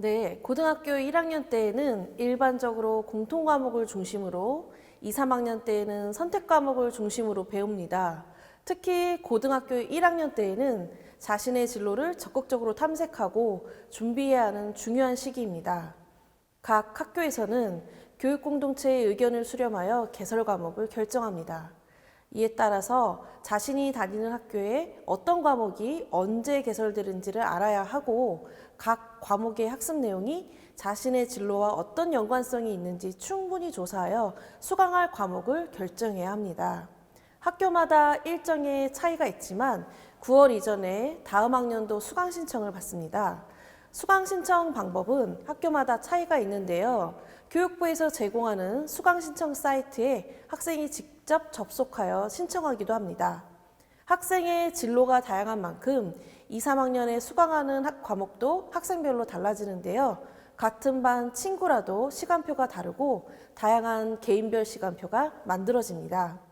네, 고등학교 1학년 때에는 일반적으로 공통 과목을 중심으로 2, 3학년 때에는 선택 과목을 중심으로 배웁니다. 특히 고등학교 1학년 때에는 자신의 진로를 적극적으로 탐색하고 준비해야 하는 중요한 시기입니다. 각 학교에서는 교육 공동체의 의견을 수렴하여 개설 과목을 결정합니다. 이에 따라서 자신이 다니는 학교에 어떤 과목이 언제 개설되는지를 알아야 하고 각 과목의 학습 내용이 자신의 진로와 어떤 연관성이 있는지 충분히 조사하여 수강할 과목을 결정해야 합니다. 학교마다 일정의 차이가 있지만 9월 이전에 다음 학년도 수강 신청을 받습니다. 수강 신청 방법은 학교마다 차이가 있는데요. 교육부에서 제공하는 수강 신청 사이트에 학생이 직접 접속하여 신청하기도 합니다. 학생의 진로가 다양한 만큼 2, 3학년에 수강하는 학 과목도 학생별로 달라지는데요. 같은 반 친구라도 시간표가 다르고 다양한 개인별 시간표가 만들어집니다.